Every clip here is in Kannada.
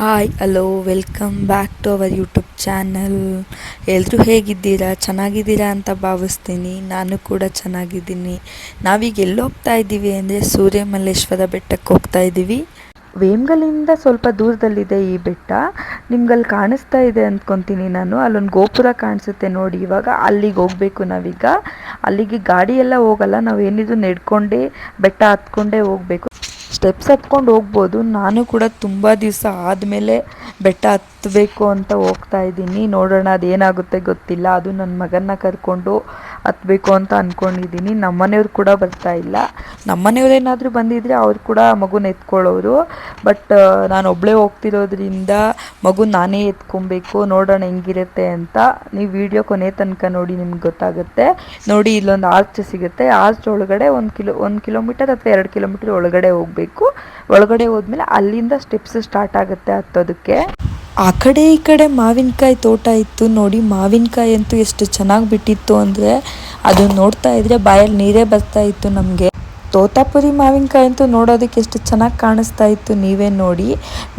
Hi hello welcome back to our YouTube channel ಎಲ್ಲರೂ ಹೇಗಿದ್ದೀರಾ? ಚೆನ್ನಾಗಿದ್ದೀರಾ ಅಂತ ಭಾವಿಸ್ತೀನಿ. ನಾನು ಕೂಡ ಚೆನ್ನಾಗಿದ್ದೀನಿ. ನಾವೀಗ ಎಲ್ಲೋಗ್ತಾ ಇದ್ದೀವಿ ಅಂದರೆ ಸೂರ್ಯಮಲ್ಲೇಶ್ವರ ಬೆಟ್ಟಕ್ಕೆ ಹೋಗ್ತಾ ಇದ್ದೀವಿ. ವೇಮ್ಗಲಿಂದ ಸ್ವಲ್ಪ ದೂರದಲ್ಲಿದೆ ಈ ಬೆಟ್ಟ. ನಿಮ್ಗಲ್ಲಿ ಕಾಣಿಸ್ತಾ ಇದೆ ಅಂದ್ಕೊತೀನಿ ನಾನು. ಅಲ್ಲೊಂದು ಗೋಪುರ ಕಾಣಿಸುತ್ತೆ ನೋಡಿ ಇವಾಗ. ಅಲ್ಲಿಗೆ ಹೋಗಬೇಕು ನಾವೀಗ. ಅಲ್ಲಿಗೆ ಗಾಡಿ ಎಲ್ಲ ಹೋಗಲ್ಲ. ನಾವು ಏನಿದ್ರು ನಡ್ಕೊಂಡೇ ಬೆಟ್ಟ ಹತ್ಕೊಂಡೇ ಹೋಗಬೇಕು. ಸ್ಟೆಪ್ಸ್ ಹತ್ಕೊಂಡು ಹೋಗ್ಬೋದು. ನಾನು ಕೂಡ ತುಂಬ ದಿವಸ ಆದಮೇಲೆ ಬೆಟ್ಟ ಹತ್ತಬೇಕು ಅಂತ ಹೋಗ್ತಾ ಇದ್ದೀನಿ. ನೋಡೋಣ ಅದೇನಾಗುತ್ತೆ ಗೊತ್ತಿಲ್ಲ. ಅದು ನನ್ನ ಮಗನ್ನ ಕರ್ಕೊಂಡು ಹತ್ತಬೇಕು ಅಂತ ಅಂದ್ಕೊಂಡಿದ್ದೀನಿ ನಮ್ಮನೆಯವ್ರು ಕೂಡ ಬರ್ತಾ ಇಲ್ಲ. ನಮ್ಮನೆಯವ್ರೇನಾದರೂ ಬಂದಿದ್ದರೆ ಅವ್ರು ಕೂಡ ಮಗುನ ಎತ್ಕೊಳ್ಳೋರು ಬಟ್ ನಾನು ಒಬ್ಬಳೇ ಹೋಗ್ತಿರೋದ್ರಿಂದ ಮಗು ನಾನೇ ಎತ್ಕೊಬೇಕು. ನೋಡೋಣ ಹೆಂಗಿರುತ್ತೆ ಅಂತ. ನೀವು ವಿಡಿಯೋ ಕೊನೆ ತನಕ ನೋಡಿ ನಿಮ್ಗೆ ಗೊತ್ತಾಗುತ್ತೆ. ನೋಡಿ ಇಲ್ಲೊಂದು ಆರ್ಚ್ ಸಿಗುತ್ತೆ. ಆರ್ಚ್ ಒಳಗಡೆ ಒಂದು ಕಿಲೋ, ಒಂದು ಕಿಲೋಮೀಟರ್ ಅಥವಾ ಎರಡು ಕಿಲೋಮೀಟರ್ ಒಳಗಡೆ ಹೋಗಬೇಕು. ಒಳಗಡೆ ಹೋದ್ಮೇಲೆ ಅಲ್ಲಿಂದ ಸ್ಟೆಪ್ಸ್ ಸ್ಟಾರ್ಟ್ ಆಗುತ್ತೆ ಹತ್ತೋದಕ್ಕೆ. ಆ ಕಡೆ ಈ ಕಡೆ ಮಾವಿನಕಾಯಿ ತೋಟ ಇತ್ತು ನೋಡಿ, ಮಾವಿನಕಾಯಿ ಅಂತೂ ಎಷ್ಟು ಚೆನ್ನಾಗಿ ಬಿಟ್ಟಿತ್ತು ಅಂದರೆ ಅದು ನೋಡ್ತಾ ಇದ್ರೆ ಬಾಯಲ್ಲಿ ನೀರೇ ಬರ್ತಾ ಇತ್ತು ನಮಗೆ. ತೋತಾಪುರಿ ಮಾವಿನಕಾಯಿ ಅಂತೂ ನೋಡೋದಕ್ಕೆ ಎಷ್ಟು ಚೆನ್ನಾಗಿ ಕಾಣಿಸ್ತಾ ಇತ್ತು ನೀವೇ ನೋಡಿ.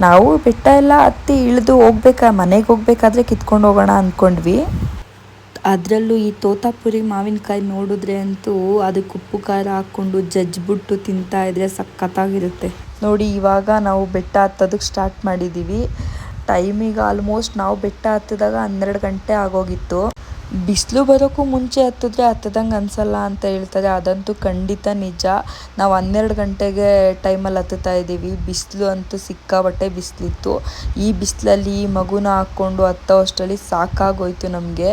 ನಾವು ಬೆಟ್ಟ ಎಲ್ಲ ಹತ್ತಿ ಇಳಿದು ಹೋಗ್ಬೇಕಾ, ಮನೆಗೆ ಹೋಗ್ಬೇಕಾದ್ರೆ ಕಿತ್ಕೊಂಡು ಹೋಗೋಣ ಅಂದ್ಕೊಂಡ್ವಿ ಅದರಲ್ಲೂ ಈ ತೋತಾಪುರಿ ಮಾವಿನಕಾಯಿ ನೋಡಿದ್ರೆ ಅಂತೂ ಅದಕ್ಕೆ ಉಪ್ಪು ಖಾರ ಹಾಕ್ಕೊಂಡು ಜಜ್ಜಿಬಿಟ್ಟು ತಿಂತಾ ಇದ್ರೆ ಸಖತ್ತಾಗಿರುತ್ತೆ. ನೋಡಿ, ಇವಾಗ ನಾವು ಬೆಟ್ಟ ಹತ್ತೋದಕ್ಕೆ ಸ್ಟಾರ್ಟ್ ಮಾಡಿದ್ದೀವಿ ಟೈಮಿಗೆ ಆಲ್ಮೋಸ್ಟ್ ನಾವು ಬೆಟ್ಟ ಹತ್ತಿದಾಗ ಹನ್ನೆರಡು ಗಂಟೆ ಆಗೋಗಿತ್ತು. ಬಿಸಿಲು ಬರೋಕ್ಕೂ ಮುಂಚೆ ಹತ್ತಿದ್ರೆ ಹತ್ತದಂಗೆ ಅನಿಸಲ್ಲ ಅಂತ ಹೇಳ್ತಾರೆ. ಅದಂತೂ ಖಂಡಿತ ನಿಜ. ನಾವು ಹನ್ನೆರಡು ಗಂಟೆಗೆ ಟೈಮಲ್ಲಿ ಹತ್ತುತ್ತಾ ಇದ್ದೀವಿ. ಬಿಸಿಲು ಅಂತೂ ಸಿಕ್ಕಾಬಟ್ಟೆ ಬಿಸಿಲಿತ್ತು. ಈ ಬಿಸಿಲಲ್ಲಿ ಈ ಮಗುನ ಹಾಕ್ಕೊಂಡು ಹತ್ತೋ ಅಷ್ಟರಲ್ಲಿ ಸಾಕಾಗೋಯ್ತು ನಮಗೆ.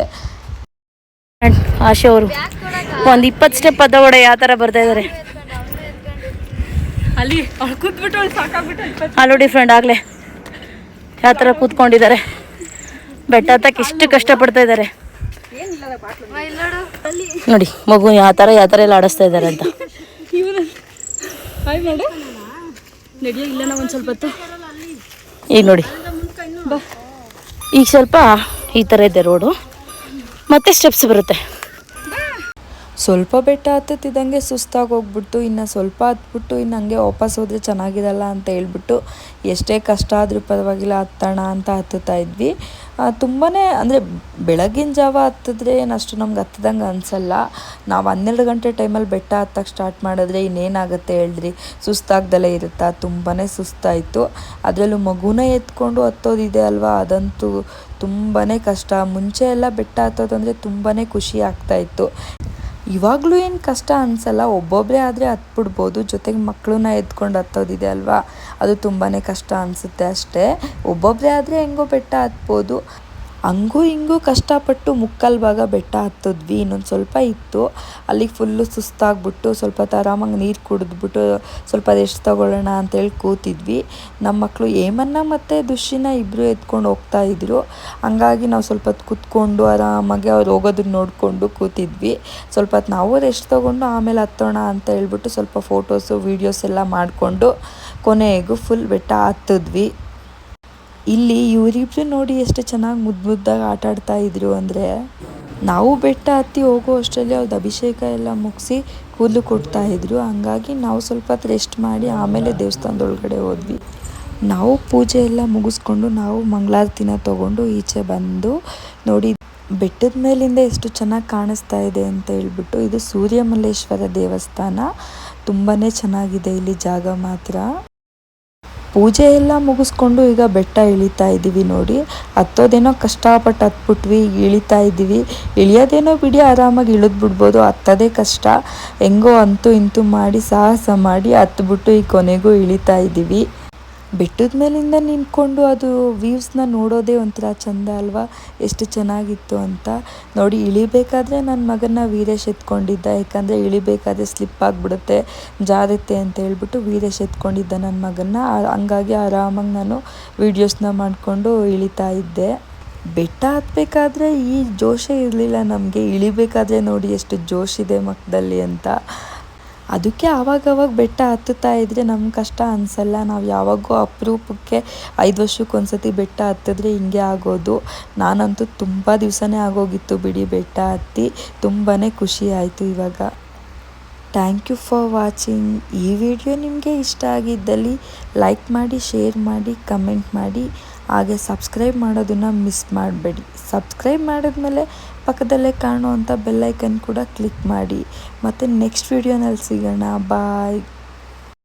ಆಶೆ ಅವರು. ಒಂದು ಇಪ್ಪತ್ತು ಸ್ಟೆಪ್ ಅದ ಒಡೆ ಯಾವ ಥರ ಬರ್ತಾ ಇದ್ದಾರೆ ಅಲ್ಲಿ ಅಲ್ಲೂ ಡಿಫ್ರೆಂಟ್ ಆಗಲೇ. ಯಾವ ಥರ ಕೂತ್ಕೊಂಡಿದ್ದಾರೆ. ಬೆಟ್ಟ ಹತ್ತಕ್ಕೆ ಇಷ್ಟು ಕಷ್ಟಪಡ್ತಾ ಇದ್ದಾರೆ. ನೋಡಿ ಮಗು ಯಾವ ಥರ ಯಾವ ಥರ ಎಲ್ಲ ಆಡಿಸ್ತಾ ಇದ್ದಾರೆ ಅಂತ. ಈಗ ನೋಡಿ. ಈಗ ಸ್ವಲ್ಪ ಈ ಥರ ಇದೆ ರೋಡು. ಮತ್ತೆ ಸ್ಟೆಪ್ಸ್ ಬರುತ್ತೆ. ಸ್ವಲ್ಪ ಬೆಟ್ಟ ಹತ್ತುತ್ತಿದ್ದಂಗೆ ಸುಸ್ತಾಗಿ ಹೋಗ್ಬಿಟ್ಟು ಇನ್ನು ಸ್ವಲ್ಪ ಹತ್ಬಿಟ್ಟು, ಇನ್ನು ಹಂಗೆ ವಾಪಸ್ ಹೋದರೆ ಚೆನ್ನಾಗಿರಲ್ಲ ಅಂತ ಹೇಳ್ಬಿಟ್ಟು ಎಷ್ಟೇ ಕಷ್ಟ ಆದರೂ ಪರವಾಗಿಲ್ಲ, ಹತ್ತೋಣ ಅಂತ ಹತ್ತುತ್ತಾ ಇದ್ವಿ. ತುಂಬಾ ಅಂದರೆ ಬೆಳಗಿನ ಜಾವ ಹತ್ತಿದ್ರೆ ಏನಷ್ಟು ನಮ್ಗೆ ಹತ್ತದಂಗೆ ಅನಿಸಲ್ಲ. ನಾವು ಹನ್ನೆರಡು ಗಂಟೆ ಟೈಮಲ್ಲಿ ಬೆಟ್ಟ ಹತ್ತಕ್ಕೆ ಸ್ಟಾರ್ಟ್ ಮಾಡಿದ್ರೆ ಇನ್ನೇನಾಗುತ್ತೆ ಹೇಳಿದ್ರಿ ಸುಸ್ತಾಗ್ದಲೇ ಇರುತ್ತಾ? ತುಂಬಾ ಸುಸ್ತಾಯಿತು. ಅದರಲ್ಲೂ ಮಗುನ ಎತ್ಕೊಂಡು ಹತ್ತೋದಿದೆ ಅಲ್ವಾ? ಅದಂತೂ ತುಂಬಾ ಕಷ್ಟ. ಮುಂಚೆ ಎಲ್ಲ ಬೆಟ್ಟ ಹತ್ತೋದಂದರೆ ತುಂಬಾ ಖುಷಿ ಆಗ್ತಾಯಿತ್ತು ಇವಾಗಲೂ ಏನು ಕಷ್ಟ ಅನಿಸಲ್ಲ ಒಬ್ಬೊಬ್ಬರೇ ಆದರೆ ಹತ್ಬಿಡ್ಬೋದು. ಜೊತೆಗೆ ಮಕ್ಕಳನ್ನ ಎತ್ಕೊಂಡು ಹತ್ತೋದಿದೆ ಅಲ್ವಾ? ಅದು ತುಂಬಾ ಕಷ್ಟ ಅನಿಸುತ್ತೆ ಅಷ್ಟೇ. ಒಬ್ಬೊಬ್ಬರೇ ಆದರೆ ಹೆಂಗೋ ಬೆಟ್ಟ ಹತ್ಬೋದು. ಹಂಗೂ ಹಿಂಗೂ ಕಷ್ಟಪಟ್ಟು ಮುಕ್ಕಲ್ ಭಾಗ ಬೆಟ್ಟ ಹತ್ತಿದ್ವಿ, ಇನ್ನೊಂದು ಸ್ವಲ್ಪ ಇತ್ತು. ಅಲ್ಲಿಗೆ ಫುಲ್ಲು ಸುಸ್ತಾಗ್ಬಿಟ್ಟು ಸ್ವಲ್ಪ ಆರಾಮಾಗಿ ನೀರು ಕುಡಿದ್ಬಿಟ್ಟು ಸ್ವಲ್ಪ ರೆಸ್ಟ್ ತೊಗೊಳ್ಳೋಣ ಅಂತೇಳಿ ಕೂತಿದ್ವಿ. ನಮ್ಮ ಮಕ್ಕಳು ಏಮನ್ನ ಮತ್ತು ದುಶ್ಶಿನ ಇಬ್ಬರು ಎತ್ಕೊಂಡು ಹೋಗ್ತಾ ಇದ್ರು. ಹಂಗಾಗಿ ನಾವು ಸ್ವಲ್ಪ ಹೊತ್ತು ಕೂತ್ಕೊಂಡು ಆರಾಮಾಗಿ ಅವ್ರು ಹೋಗೋದನ್ನ ನೋಡಿಕೊಂಡು ಕೂತಿದ್ವಿ. ಸ್ವಲ್ಪ ಹೊತ್ತು ನಾವು ರೆಸ್ಟ್ ತೊಗೊಂಡು ಆಮೇಲೆ ಹತ್ತೋಣ ಅಂತ ಹೇಳ್ಬಿಟ್ಟು ಸ್ವಲ್ಪ ಫೋಟೋಸು ವೀಡಿಯೋಸ್ ಎಲ್ಲ ಮಾಡಿಕೊಂಡು ಕೊನೆಗೂ ಫುಲ್ ಬೆಟ್ಟ ಹತ್ತಿದ್ವಿ. ಇಲ್ಲಿ ಇವರಿಬ್ರು ನೋಡಿ ಎಷ್ಟು ಚೆನ್ನಾಗಿ ಮುದ್ದು ಮುದ್ದಾಗಿ ಆಟ ಆಡ್ತಾ ಇದ್ರು ಅಂದರೆ, ನಾವು ಬೆಟ್ಟ ಹತ್ತಿ ಹೋಗೋ ಅಷ್ಟರಲ್ಲಿ ಅವ್ರದ್ದು ಅಭಿಷೇಕ ಎಲ್ಲ ಮುಗಿಸಿ ಕೂದಲು ಕೊಡ್ತಾ ಇದ್ರು. ಹಂಗಾಗಿ ನಾವು ಸ್ವಲ್ಪ ರೆಸ್ಟ್ ಮಾಡಿ ಆಮೇಲೆ ದೇವಸ್ಥಾನದೊಳಗಡೆ ಹೋದ್ವಿ. ನಾವು ಪೂಜೆ ಎಲ್ಲ ಮುಗಿಸ್ಕೊಂಡು ನಾವು ಮಂಗಳಾರತಿನ ತೊಗೊಂಡು ಈಚೆ ಬಂದು ನೋಡಿ, ಬೆಟ್ಟದ ಮೇಲಿಂದ ಎಷ್ಟು ಚೆನ್ನಾಗಿ ಕಾಣಿಸ್ತಾ ಇದೆ ಅಂತ ಹೇಳ್ಬಿಟ್ಟು ಇದು ಸೂರ್ಯಮಲ್ಲೇಶ್ವರ ದೇವಸ್ಥಾನ. ತುಂಬಾ ಚೆನ್ನಾಗಿದೆ ಇಲ್ಲಿ ಜಾಗ ಮಾತ್ರ. ಪೂಜೆ ಎಲ್ಲ ಮುಗಿಸ್ಕೊಂಡು ಈಗ ಬೆಟ್ಟ ಇಳಿತಾ ಇದ್ದೀವಿ ನೋಡಿ. ಹತ್ತೋದೇನೋ ಕಷ್ಟಪಟ್ಟು ಹತ್ಬಿಟ್ವಿ, ಇಳಿತಾ ಇದ್ದೀವಿ. ಇಳಿಯೋದೇನೋ ಬಿಡಿ, ಆರಾಮಾಗಿ ಇಳಿದು ಬಿಡ್ಬೋದು ಹತ್ತೋದೇ ಕಷ್ಟ. ಹೆಂಗೋ ಅಂತೂ ಇಂತೂ ಮಾಡಿ ಸಾಹಸ ಮಾಡಿ ಹತ್ಬಿಟ್ಟು ಈ ಕೊನೆಗೂ ಇಳಿತಾ ಇದ್ದೀವಿ. ಬೆಟ್ಟದ ಮೇಲಿಂದ ನಿಂತ್ಕೊಂಡು ಅದು ವ್ಯೂವ್ಸ್ನ ನೋಡೋದೇ ಒಂಥರ ಚಂದ ಅಲ್ವಾ? ಎಷ್ಟು ಚೆನ್ನಾಗಿತ್ತು ಅಂತ. ನೋಡಿ, ಇಳಿಬೇಕಾದ್ರೆ ನನ್ನ ಮಗನ ವೀರೇಶ್ ಎತ್ಕೊಂಡಿದ್ದ, ಯಾಕಂದರೆ ಇಳಿಬೇಕಾದ್ರೆ ಸ್ಲಿಪ್ ಆಗಿಬಿಡುತ್ತೆ, ಜಾರುತ್ತೆ ಅಂತ ಹೇಳ್ಬಿಟ್ಟು ವೀರೇಶ್ ಎತ್ಕೊಂಡಿದ್ದ ನನ್ನ ಮಗನ ಹಂಗಾಗಿ ಆರಾಮಾಗಿ ನಾನು ವೀಡಿಯೋಸ್ನ ಮಾಡಿಕೊಂಡು ಇಳಿತಾ ಇದ್ದೆ. ಬೆಟ್ಟ ಹತ್ಬೇಕಾದ್ರೆ ಈ ಜೋಶೇ ಇರಲಿಲ್ಲ ನಮಗೆ. ಇಳಿಬೇಕಾದ್ರೆ ನೋಡಿ ಎಷ್ಟು ಜೋಶ್ ಇದೆ ಮಕ್ಕದಲ್ಲಿ ಅಂತ. ಅದಕ್ಕೆ ಆವಾಗವಾಗ ಬೆಟ್ಟ ಹತ್ತುತ್ತಾ ಇದ್ದರೆ ನಮ್ಗೆ ಕಷ್ಟ ಅನಿಸಲ್ಲ. ನಾವು ಯಾವಾಗೋ ಅಪರೂಪಕ್ಕೆ ಐದು ವರ್ಷಕ್ಕೊಂದ್ಸತಿ ಬೆಟ್ಟ ಹತ್ತಿದ್ರೆ ಹಿಂಗೆ ಆಗೋದು. ನಾನಂತೂ ತುಂಬ ದಿವಸನೇ ಆಗೋಗಿತ್ತು ಬಿಡಿ ಬೆಟ್ಟ ಹತ್ತಿ. ತುಂಬಾ ಖುಷಿ ಆಯಿತು ಇವಾಗ. ಥ್ಯಾಂಕ್ ಯು ಫಾರ್ ವಾಚಿಂಗ್ ಈ ವಿಡಿಯೋ ನಿಮಗೆ ಇಷ್ಟ ಆಗಿದ್ದಲ್ಲಿ ಲೈಕ್ ಮಾಡಿ ಶೇರ್ ಮಾಡಿ ಕಮೆಂಟ್ ಮಾಡಿ. ಹಾಗೆ ಸಬ್ಸ್ಕ್ರೈಬ್ ಮಾಡೋದನ್ನು ಮಿಸ್ ಮಾಡಬೇಡಿ. ಸಬ್ಸ್ಕ್ರೈಬ್ ಮಾಡಿದ್ಮೇಲೆ ಪಕ್ಕದಲ್ಲೇ ಕಾಣುವಂಥ ಬೆಲ್ಲೈಕನ್ ಕೂಡ ಕ್ಲಿಕ್ ಮಾಡಿ. ಮತ್ತು ನೆಕ್ಸ್ಟ್ ವಿಡಿಯೋನಲ್ಲಿ ಸಿಗೋಣ. ಬಾಯ್